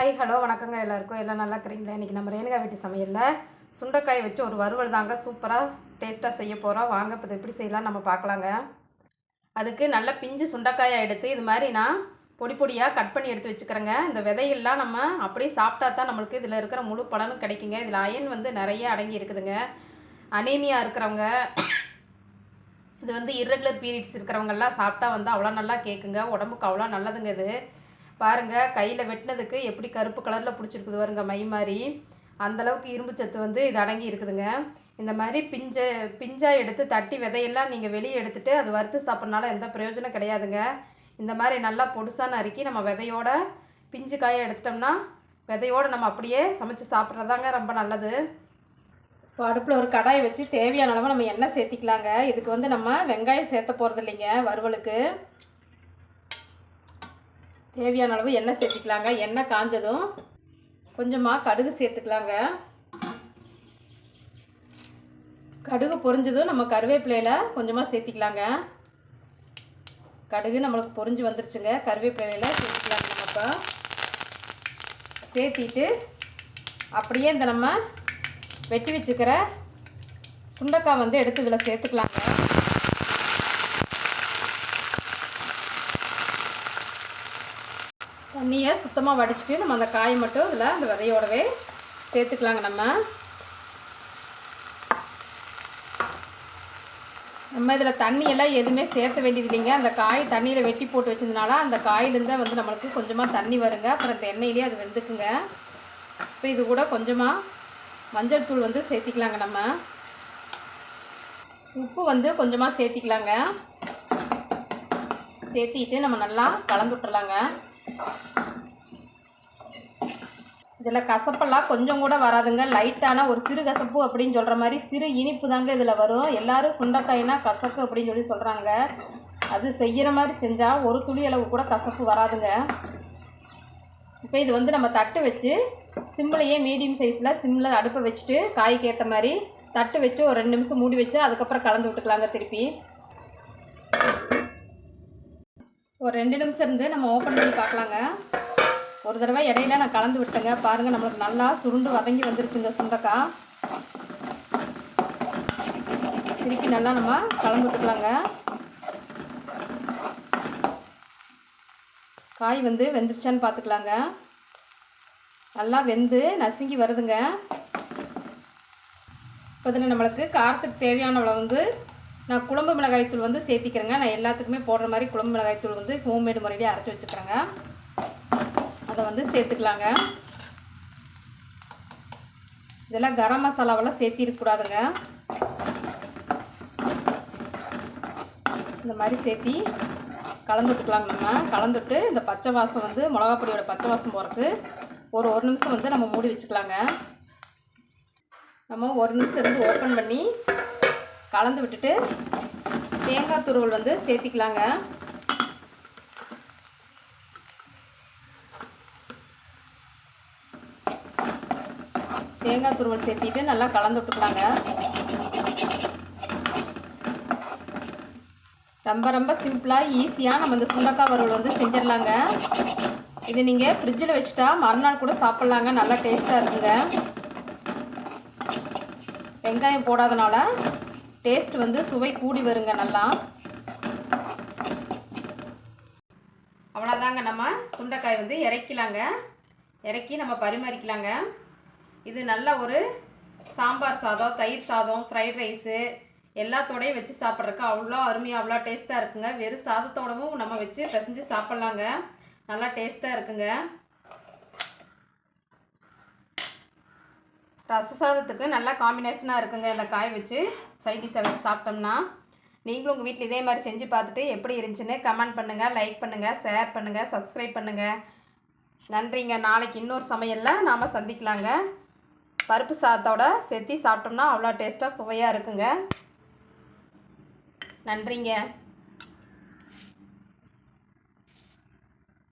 Hi hello வணக்கங்க எல்லாருக்கும். எல்லாம் நல்லா இருக்கிறீங்களா? இன்றைக்கி நம்ம ரேணுகா வீட்டு சமையலில் சுண்டைக்காய் வச்சு ஒரு வறுவல் தாங்க சூப்பராக டேஸ்ட்டாக செய்ய போகிறோம் வாங்க இப்போ இதை எப்படி செய்யலாம் நம்ம பார்க்கலாங்க. அதுக்கு நல்ல பிஞ்சு சுண்டைக்காயை எடுத்து இது மாதிரி நான் பொடி பொடியாக கட் பண்ணி எடுத்து வச்சுக்கிறேங்க. இந்த விதையெல்லாம் நம்ம அப்படியே சாப்பிட்டா தான் நம்மளுக்கு இதில் இருக்கிற முழு பலனும் கிடைக்குங்க. இதில் அயன் வந்து நிறைய அடங்கி இருக்குதுங்க. அனீமியா இருக்கிறவங்க இது வந்து இர்ரெகுலர் பீரியட்ஸ் இருக்கிறவங்கெல்லாம் சாப்பிட்டா வந்து அவ்வளோ நல்லா கேட்குங்க உடம்புக்கு அவ்வளோ நல்லதுங்க இது. பாருங்கள் கையில் வெட்டினதுக்கு எப்படி கருப்பு கலரில் பிடிச்சிருக்குது பாருங்க மை மாதிரி அந்தளவுக்கு இரும்பு சத்து வந்து இது அடங்கி இருக்குதுங்க. இந்த மாதிரி பிஞ்சை பிஞ்சாக எடுத்து தட்டி விதையெல்லாம் நீங்கள் வெளியே எடுத்துகிட்டு அது வறுத்து சாப்பிட்றனால எந்த பிரயோஜனம் கிடையாதுங்க. இந்த மாதிரி நல்லா பொடுசான நறுக்கி நம்ம விதையோட பிஞ்சு காயை எடுத்துட்டோம்னா விதையோடு நம்ம அப்படியே சமைச்சு சாப்பிட்றதாங்க ரொம்ப நல்லது. இப்போ அடுப்பில் ஒரு கடாயை வச்சு தேவையான அளவு நம்ம எண்ணெய் சேர்த்திக்கலாங்க. இதுக்கு வந்து நம்ம வெங்காயம் சேர்த்த போகிறது இல்லைங்க வறுவலுக்கு. தேவையான அளவு எண்ணெய் சேர்த்திக்கலாங்க. எண்ணெய் காஞ்சதும் கொஞ்சமாக கடுகு சேர்த்துக்கலாங்க. கடுகு பொரிஞ்சதும் நம்ம கருவேப்பிலையில் கொஞ்சமாக சேர்த்திக்கலாங்க. கடுகு நம்மளுக்கு பொரிஞ்சு வந்துருச்சுங்க. கருவேப்பிலையில் சேர்த்துக்கலாங்க நம்ம இப்போ சேர்த்திட்டு அப்படியே இந்த நம்ம வெட்டி வச்சுக்கிற சுண்டக்காய் வந்து எடுத்து இதில் சேர்த்துக்கலாங்க. தண்ணியை சுத்தமாக வடிச்சிட்டு நம்ம அந்த காயை மட்டும் இதில் அந்த விதையோடவே சேர்த்துக்கலாங்க நம்ம. நம்ம இதில் தண்ணியெல்லாம் எதுவுமே சேர்த்த வேண்டியது இல்லைங்க. அந்த காய் தண்ணியில் வெட்டி போட்டு வச்சதுனால அந்த காயிலேருந்தே வந்து நம்மளுக்கு கொஞ்சமாக தண்ணி வருங்க. அப்புறம் அந்த எண்ணெயிலே அது வெந்துக்குங்க. இப்போ இது கூட கொஞ்சமாக மஞ்சள் தூள் வந்து சேர்த்திக்கலாங்க நம்ம. உப்பு வந்து கொஞ்சமாக சேர்த்திக்கலாங்க. சேர்த்திட்டு நம்ம நல்லா கலந்து விட்டுறலாங்க. இதில் கசப்பெல்லாம் கொஞ்சம் கூட வராதுங்க. லைட்டான ஒரு சிறு கசப்பு அப்படின்னு சொல்கிற மாதிரி சிறு இனிப்பு தாங்க இதில் வரும். எல்லாரும் சுண்டைக்காய்னா கசப்பு அப்படின்னு சொல்லி சொல்கிறாங்க அது செய்கிற மாதிரி செஞ்சால் ஒரு துளி அளவு கூட கசப்பு வராதுங்க. இப்போ இது வந்து நம்ம தட்டு வச்சு சிம்மிலையே மீடியம் சைஸில் சிம்மில் அடுப்பை வச்சுட்டு காய்க்கு ஏற்ற மாதிரி தட்டு வச்சு ஒரு ரெண்டு நிமிஷம் மூடி வச்சு அதுக்கப்புறம் கலந்து விட்டுக்கலாங்க திருப்பி. ஒரு ரெண்டு நிமிஷம் இருந்து நம்ம ஓப்பன் பண்ணி பார்க்கலாங்க. ஒரு தடவை இடையில நான் கலந்து விட்டேங்க. பாருங்கள் நம்மளுக்கு நல்லா சுருண்டு வதங்கி வந்துருச்சுங்க சுண்டக்காய் திருப்பி நல்லா நம்ம கலந்து விட்டுக்கலாங்க. காய் வந்து வெந்துருச்சான்னு பார்த்துக்கலாங்க. நல்லா வெந்து நசுங்கி வருதுங்க. இப்போ இதில் நம்மளுக்கு காரத்துக்கு தேவையான அளவு வந்து நான் குழம்பு மிளகாய்த்தூள் வந்து சேர்த்திக்கிறேங்க. நான் எல்லாத்துக்குமே போடுற மாதிரி குழம்பு மிளகாய்த்தூள் வந்து ஹோம்மேடு முறையிலே அரைச்சி வச்சுக்கிறேங்க. அதை வந்து சேர்த்துக்கலாங்க. இதெல்லாம் கரம் மசாலாவெல்லாம் சேர்த்திருக்கக்கூடாதுங்க இந்த மாதிரி சேர்த்தி கலந்துட்டுக்கலாங்க நம்ம. கலந்துட்டு இந்த பச்சை வாசம் வந்து மிளகா பொடியோட பச்சை வாசம் போகிறதுக்கு ஒரு ஒரு நிமிஷம் வந்து நம்ம மூடி வச்சுக்கலாங்க. நம்ம ஒரு நிமிஷம் இருந்து ஓப்பன் பண்ணி கலந்து விட்டுட்டு தேங்காய் துருவல் வந்து சேர்த்திக்கலாங்க. தேங்காய் துருவல் சேர்த்திட்டு நல்லா கலந்து விட்டுக்கலாங்க. ரொம்ப ரொம்ப சிம்பிளாக ஈஸியாக நம்ம இந்த சுண்டக்காய் வறுவல் வந்து செஞ்சிடலாங்க. இது நீங்கள் ஃப்ரிட்ஜில் வச்சுட்டா மறுநாள் கூட சாப்பிட்லாங்க நல்லா டேஸ்ட்டாக இருக்குங்க. வெங்காயம் போடாதனால டேஸ்ட் வந்து சுவை கூடி வருங்க நல்லா. அவ்வளோதாங்க நம்ம சுண்டைக்காய் வந்து இறக்கலாங்க. இறக்கி நம்ம பரிமாறிக்கலாங்க. இது நல்ல ஒரு சாம்பார் சாதம் தயிர் சாதம் ஃப்ரைட் ரைஸு எல்லாத்தோடையும் வச்சு சாப்பிட்றதுக்கு அவ்வளோ அருமையாக அவ்வளோ டேஸ்ட்டாக இருக்குங்க. வெறும் சாதத்தோடவும் நம்ம வச்சு பிசைஞ்சு சாப்பிட்லாங்க. நல்லா டேஸ்ட்டாக இருக்குங்க. ரச சாதத்துக்கு நல்லா காம்பினேஷனாக இருக்குங்க இந்த காய் வச்சு. சைடிஷை வச்சு சாப்பிட்டோம்னா நீங்களும் உங்கள் வீட்டில் இதே மாதிரி செஞ்சு பார்த்துட்டு எப்படி இருந்துச்சுன்னு கமெண்ட் பண்ணுங்கள் லைக் பண்ணுங்கள் ஷேர் பண்ணுங்கள் சப்ஸ்கிரைப் பண்ணுங்கள் நன்றிங்க. நாளைக்கு இன்னொரு சமையலில் நாம் சந்திக்கலாங்க. பருப்பு சாதத்தோட சேர்த்தி சாப்பிட்டோம்னா அவ்வளோ டேஸ்ட்டாக சுவையாக இருக்குங்க. நன்றிங்க.